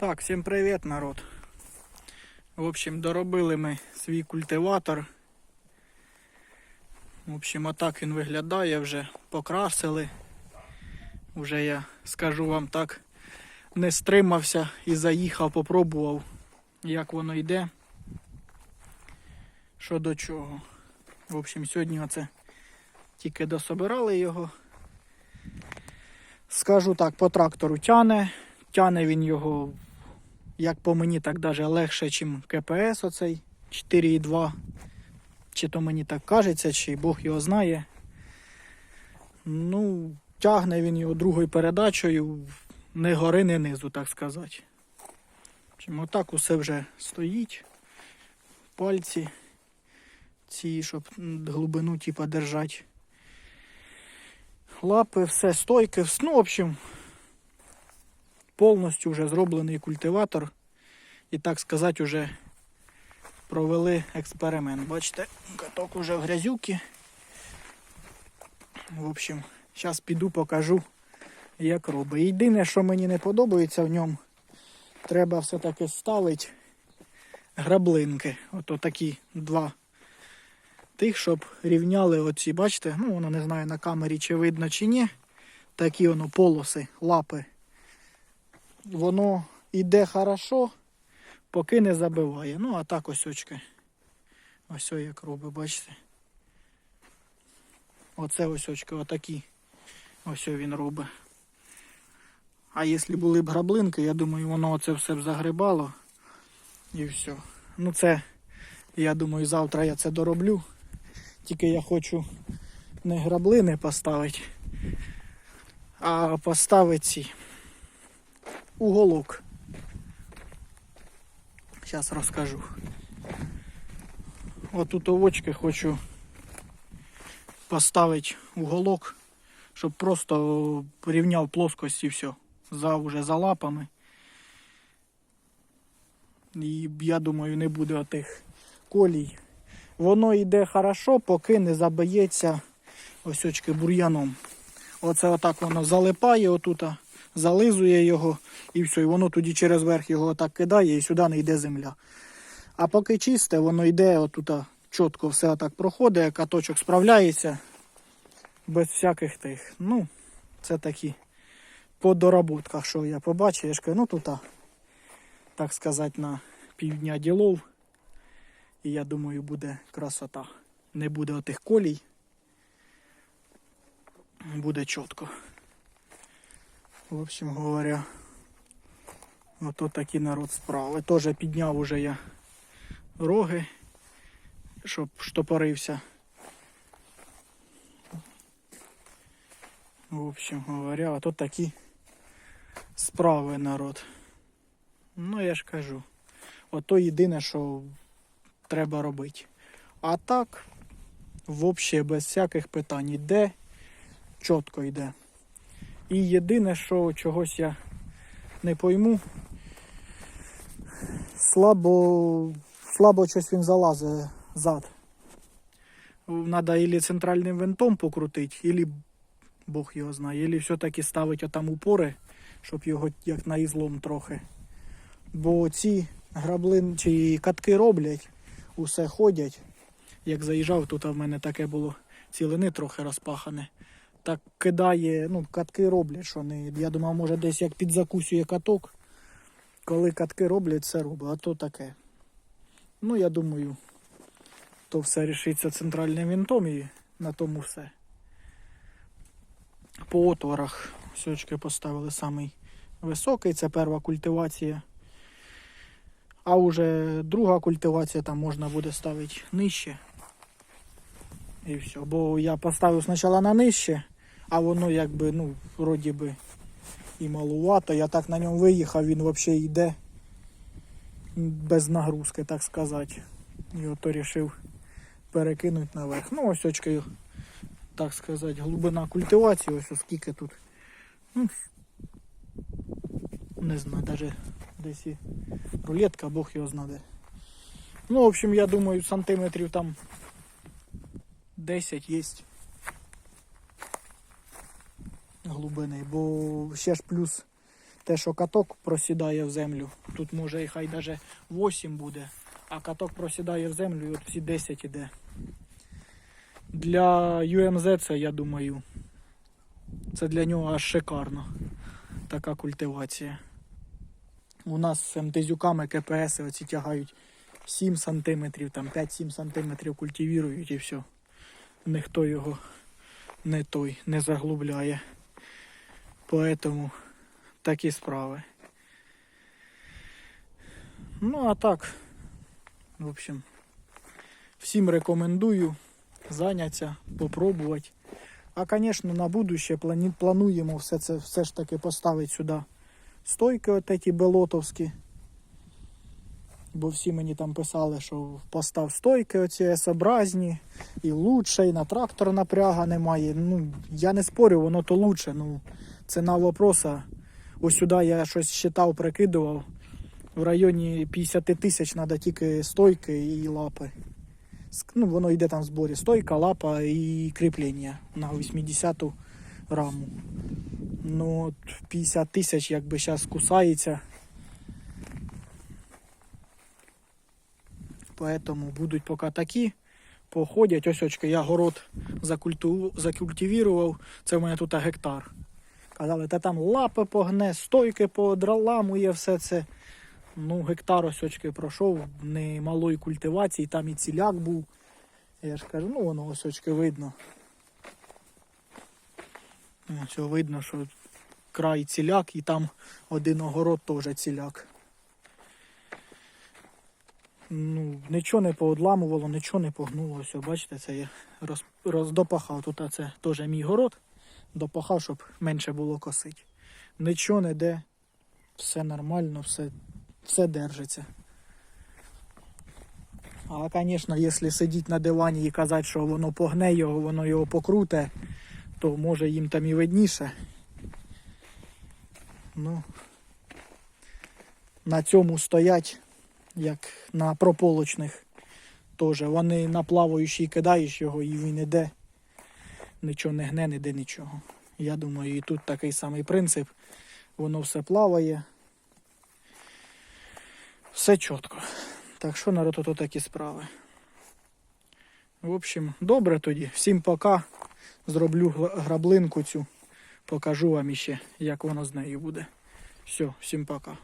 Так, всім привіт, народ. В общем, доробили ми свій культиватор. В общем, отак він виглядає, вже покрасили. Уже я скажу вам так, не стримався і заїхав, попробував, як воно йде. Що до чого. В общем, сьогодні оце тільки дособирали його. Скажу так, по трактору тяне. Тяне він його, як по мені, так даже легше, ніж КПС оцей 4,2. Чи то мені так кажеться, чи Бог його знає. Ну, тягне він його другою передачею, не гори, не низу, так сказати. Чим отак усе вже стоїть. Пальці ці, щоб глибину типа держать. Лапи, все стойки, ну, в общем, повністю вже зроблений культиватор. І так сказати, вже провели експеримент. Бачите, каток уже в грязюки. В общем, зараз піду покажу, як робить. Єдине, що мені не подобається в ньому, треба все-таки ставити граблинки. Ото такі два тих, щоб рівняли оці, бачите, ну воно не знаю на камері чи видно чи ні. Такі воно полоси, лапи. Воно йде хорошо, поки не забиває. Ну, а так ось очки. Ось ось як робить, бачите. Оце ось очки, отакі. Ось він робить. А якщо були б граблинки, я думаю, воно оце все б загрибало. І все. Ну це, я думаю, завтра я це дороблю. Тільки я хочу не граблини поставити, а поставити ці уголок. Зараз розкажу. Отут овочки хочу поставити уголок, щоб просто рівняв плоскость і все. За уже за лапами. І я думаю, не буде отих колій. Воно йде хорошо, поки не забиється ось бур'яном. Оце отак воно залипає отут, зализує його і все. І воно тоді через верх його отак кидає і сюди не йде земля. А поки чисте, воно йде отут чітко все отак проходить, каточок справляється без всяких тих. Ну, це такі по доработках, що я побачив. Я ж кажу, ну тут, так сказати, на півдня ділов. І я думаю, буде красота. Не буде отих колій. Буде чітко. В общем говоря, ото такі народ справи. Теж підняв уже я роги, щоб штопорився. В общем говоря, ото такі справи народ. Ну я ж кажу. Ото єдине, що треба робити. А так, взагалі, без всяких питань йде, чітко йде. І єдине, що чогось я не пойму, слабо, слабо щось він залазить зад. Треба ілі центральним винтом покрутити, ілі Бог його знає, ілі все-таки ставити отам упори, щоб його як на ізлом трохи. Бо ці граблин чи катки роблять, усе ходять. Як заїжджав, тут в мене таке було цілини трохи розпахане. Так кидає, ну, катки роблять, що не. Я думав, може десь як підзакусює каток. Коли катки роблять, це робить, а то таке. Ну, я думаю, то все рішиться центральним вінтом і на тому все. По отворах сьочки поставили самий високий, це перша культивація. А вже друга культивація там можна буде ставити нижче. І все. Бо я поставив спочатку на нижче, а воно якби, ну, вроді би і малувато. Я так на ньому виїхав, він взагалі йде без нагрузки, так сказати. І ото вирішив перекинути наверх. Ну, ось очкою, так сказати, глибина культивації, ось оскільки тут. Ну, не знаю, навіть десь і рулетка, бог його знає. Ну, в общем, я думаю, сантиметрів там 10 є глибини, бо ще ж плюс те, що каток просідає в землю, тут може і хай навіть 8 буде, а каток просідає в землю і от всі 10 іде. Для UMZ це, я думаю, це для нього аж шикарно. Така культивація. У нас з МТЗюками КПС оці тягають 7 сантиметрів, там 5-7 сантиметрів культивірують і все. Ніхто його не той не заглубляє. Поэтому такі справи. Ну, а так, в общем, всім рекомендую зайнятися, попробувати. А, звісно, на будуще плані- плануємо все це все ж таки поставити сюди стойки от ті белотовські. Бо всі мені там писали, що постав стойки оці S-образні, і лучше, і на трактор напряга немає. Ну, я не спорю, воно то лучше. Ну, ціна вопроса. Ось сюди я щось считав, прикидував. В районі 50 тисяч треба тільки стойки і лапи. Ну, воно йде там в зборі. Стойка, лапа і кріплення на 80-ту раму. Ну, от 50 тисяч якби зараз кусається. Поэтому будуть поки такі. Походять. Ось очки, я город закультивірував. Це в мене тут гектар. Казали, та там лапи погне, стойки подраламує все це. Ну, гектар ось очки пройшов, не малої культивації, там і ціляк був. Я ж кажу, ну воно осьочки видно. Ось видно, що край ціляк і там один огород теж ціляк. Ну, нічого не поодламувало, нічого не погнуло. Бачите, це я роз, роздопахав. Тут а це теж мій город. Допахав, щоб менше було косить. Нічого не де, все нормально, все, все держиться. А, звісно, якщо сидіти на дивані і казати, що воно погне його, воно його покруте, то може їм там і видніше. Ну, на цьому стоять, як на прополочних теж. Вони на плаваючий кидаєш його і він іде. Нічого не гне, ніде нічого. Я думаю, і тут такий самий принцип. Воно все плаває. Все чітко. Так що народ, ото такі справи. В общем, добре тоді. Всім пока. Зроблю граблинку цю. Покажу вам іще, як воно з нею буде. Все, всім пока.